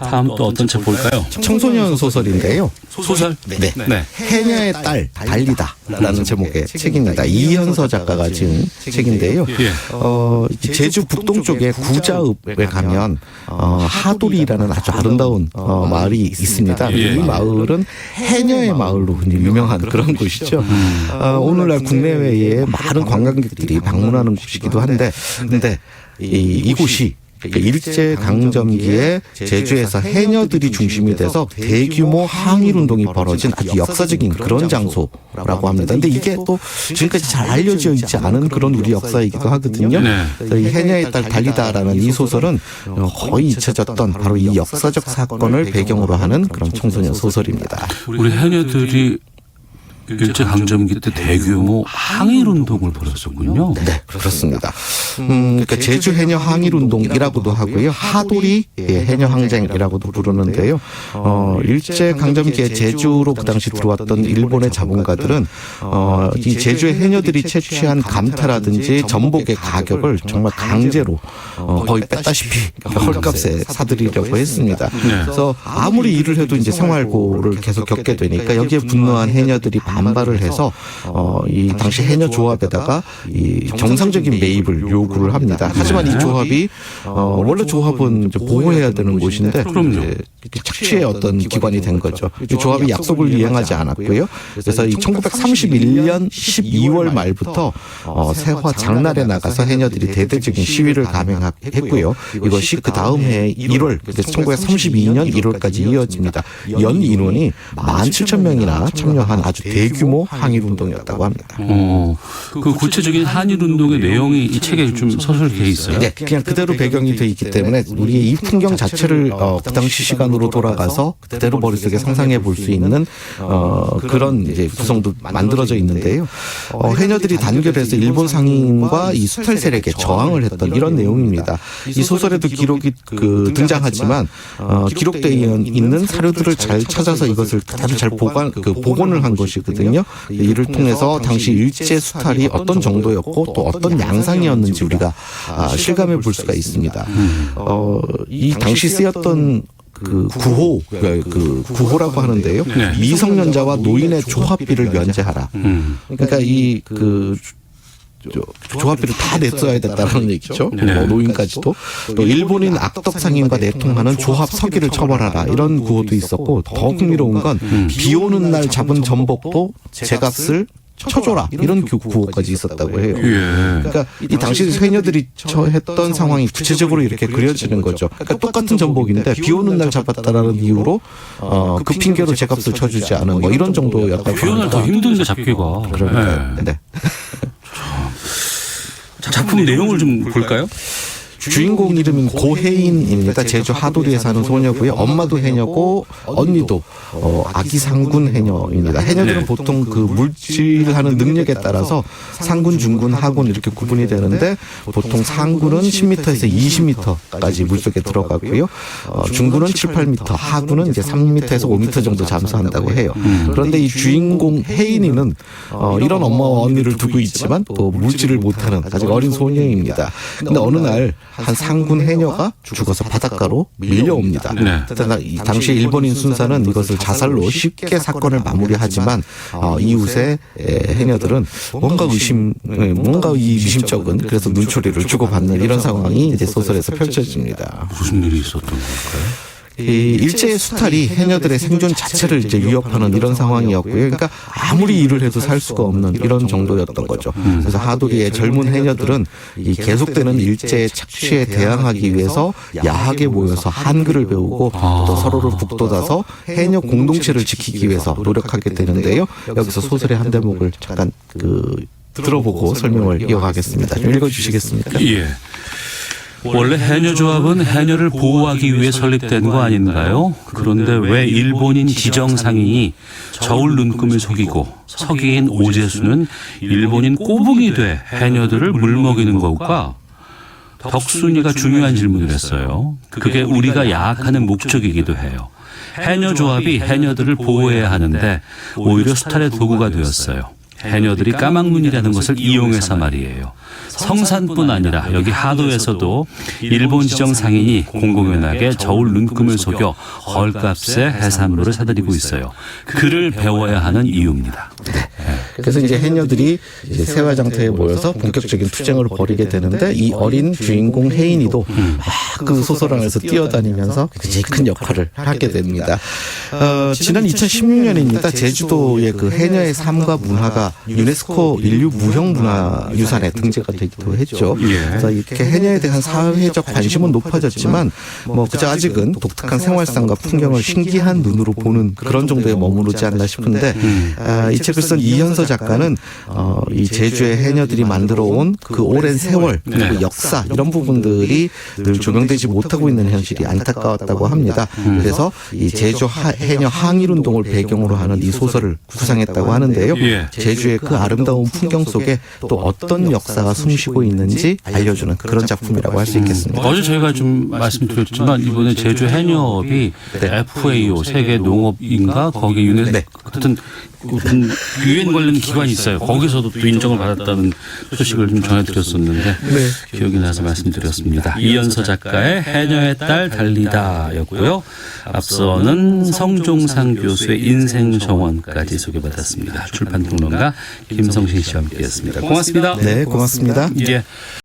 다음 또 어떤 책 볼까요? 청소년 소설인데요. 소설? 네. 네. 해녀의 딸 달리다라는 제목의 책입니다. 이현서 작가가 지은 책인데요. 예. 어, 제주 북동쪽의 구자읍에 가면 어, 하돌이라는 아주 아름다운 어, 마을이 있습니다. 예. 이 마을은 해녀의 마을로 유명한 그런 곳이죠. 어, 오늘날 국내외에 많은 관광객들이 방문하는 곳이기도 한데, 근데 이, 이곳이 그러니까 일제 강점기에 제주에서 해녀들이 중심이 돼서 대규모 항일 운동이 벌어진 아주 역사적인 그런 장소라고 합니다. 근데 이게 또 지금까지 잘 알려져 있지 않은 그런 우리 역사이기도 하거든요. 네. 그래서 이 해녀의 딸 달리다라는 이 소설은 어, 거의 잊혀졌던 바로 이 역사적 사건을 배경으로 하는 그런 청소년 소설입니다. 우리 해녀들이 일제 강점기 때 대규모 항일 운동을 벌였었군요. 네, 그렇습니다. 음, 그러니까 제주 해녀 항일 운동이라고도 하고요. 하도리 예, 해녀 항쟁이라고도 부르는데요. 어, 일제 강점기에 제주로 그 당시 들어왔던 일본의 자본가들은 어, 이 제주의 해녀들이 채취한 감태라든지 전복의 가격을 정말 강제로 어, 거의 뺐다시피 헐값에 사들이려고 했습니다. 그래서 아무리 일을 해도 이제 생활고를 계속 겪게 되니까 여기에 분노한 해녀들이 반 발을 해서 어, 이 당시 해녀 조합에다가 이 정상적인 매입을 요구를 합니다. 하지만 이 조합이 어, 원래 조합은 이제 보호해야 되는 곳인데 착취의 어떤 기관이 된 거죠. 이 조합이 약속을 이행하지 않았고요. 그래서 이 1931년 12월 말부터 어, 세화 장날에 나가서 해녀들이 대대적인 시위를 감행했고요. 이것이 그 다음 해 1월, 그래서 1932년 1월까지 이어집니다. 연 인원이 17,000명이나 참여한 아주 대 규모 항일 운동이었다고 합니다. 어, 그 구체적인 한일 운동의 내용이 이 책에 좀 서술돼 있어요. 네, 그냥 그대로 배경이 돼 있기 때문에 우리의 이 풍경 자체를 어, 그 당시 시간으로 돌아가서 그대로 머릿속에 상상해 볼 수 있는 어, 그런 이제 구성도 만들어져 있는데요. 어, 해녀들이 단결해서 일본 상인과 이 수탈 세력에 저항을 했던 이런 내용입니다. 이 소설에도 기록이 그 등장하지만 어, 기록되어 있는 사료들을 잘 찾아서 이것을 그대로 잘 보관 그 복원을 한 것이 거든요. 이를 통해서 당시 일제 수탈이 어떤 정도였고 또 어떤 양상이었는지 우리가 아, 실감해 볼 수가 있습니다. 어, 이 당시 쓰였던 그 구호 그, 그 구호라고 하는데요. 네. 미성년자와 노인의 조합비를 면제하라. 음. 그러니까 이 그 조합비를 다 냈어야 됐다는 얘기죠. 네. 뭐 노인까지도 또 일본인 악덕 상인과 내통하는 조합 서기를 처벌하라 이런 구호도 있었고 더 흥미로운 건 비 오는 날 잡은 전복도 제값을 쳐줘라 이런 구- 구호까지 있었다고 해요. 예. 그러니까 이 당시 해녀들이 처했던 상황이 구체적으로 이렇게 그려지는 거죠. 그러니까 똑같은 전복인데 비 오는 날 잡았다라는 이유로 어, 그 핑계로 제값을 쳐주지 않은 뭐 이런 정도였다고 비 오는 날 더. 힘든데 잡기가. 그러니까 예. 네. 자, 작품 내용을 좀 볼까요? 주인공 이름은 고혜인입니다. 제주 하도리에 사는 소녀고요. 엄마도 해녀고 언니도 어, 아기 상군 해녀입니다. 해녀들은 네. 보통 그 물질하는 능력에 따라서 상군, 중군, 하군 이렇게 구분이 되는데 보통 상군은 10m에서 20m까지 물속에 들어가고요. 어, 중군은 7, 8m, 하군은 이제 3m에서 5m 정도 잠수한다고 해요. 그런데 이 주인공 혜인이는 어, 이런 엄마와 언니를 두고 있지만 또 물질을 못하는 아직 어린 소녀입니다. 근데 어느 날한 상군 해녀가 죽어서 바닷가로 밀려옵니다. 네. 당시 일본인 순사는 이것을 자살로 쉽게 사건을 마무리하지만 어, 이웃의 에, 해녀들은 뭔가 의심, 에, 뭔가 이 미심쩍은 그래서 눈초리를 주고받는 이런 상황이 이제 소설에서 펼쳐집니다. 무슨 일이 있었던 걸까요? 이 일제의 수탈이 해녀들의 생존 자체를 이제 위협하는 이런 상황이었고요. 그러니까 아무리 일을 해도 살 수가 없는 이런 정도였던 거죠. 그래서 하도리의 젊은 해녀들은 이 계속되는 일제의 착취에 대항하기 위해서 야하게 모여서 한글을 배우고 또 서로를 북돋아서 해녀 공동체를 지키기 위해서 노력하게 되는데요. 여기서 소설의 한 대목을 잠깐 그 들어보고 설명을 이어가겠습니다. 좀 읽어주시겠습니까? 예. 원래 해녀조합은 해녀를 보호하기 위해 설립된 거 아닌가요? 그런데 왜 일본인 지정상인이 저울 눈금을 속이고 서기인 오재수는 일본인 꼬붕이 돼 해녀들을 물먹이는 걸까? 덕순이가 중요한 질문을 했어요. 그게 우리가 야학하는 목적이기도 해요. 해녀 조합이 해녀들을 보호해야 하는데 오히려 수탈의 도구가 되었어요. 해녀들이 까막눈이라는 것을 이용해서 말이에요. 성산뿐 아니라 여기 하도에서도 일본 지정 상인이 공공연하게 저울 눈금을 속여 헐값에 해산물을 사들이고 있어요. 그를 배워야 하는 이유입니다. 그래서 이제 해녀들이 이제 세화장터에 모여서 본격적인 투쟁을 벌이게 되는데 이 어린 주인공 혜인이도 막 그 소설 안에서 뛰어다니면서 굉장히 큰 역할을 하게 됩니다. 어, 지난 2016년입니다. 제주도의 그 해녀의 삶과 문화가 유네스코 인류 무형 문화 유산에 등재가 되기도 했죠. 그래서 이렇게 해녀에 대한 사회적 관심은 높아졌지만 뭐 그저 아직은 독특한 생활상과 풍경을 신기한 눈으로 보는 그런 정도에 머무르지 않나 싶은데 아, 이 책을 쓴 이현서 작가는 어, 이 제주의 해녀들이 만들어 온 그 오랜 세월 그리고 네. 역사 이런 부분들이 늘 조명되지 못하고 있는 현실이 안타까웠다고 합니다. 그래서 이 제주 하- 해녀 항일 운동을 배경으로 하는 이 소설을 구상했다고 하는데요. 예. 제주의 그 아름다운 풍경 속에 또 어떤 역사가 숨쉬고 있는지 알려주는 그런 작품이라고 할 수 있겠습니다. 어제 저희가 좀 말씀드렸지만 이번에 제주 해녀업이 FAO 세계 농업인가 거기 유네 네. 같은 유엔 관련 기관이 있어요. 거기서도 또 인정을 받았다는 소식을 좀 전해드렸었는데 기억이 나서 말씀드렸습니다. 이연서 작가의 해녀의 딸 달리다였고요. 앞서는 성종상 교수의 인생 정원까지 소개받았습니다. 출판평론가 김성신 씨와 함께했습니다. 고맙습니다. 네, 고맙습니다. 예.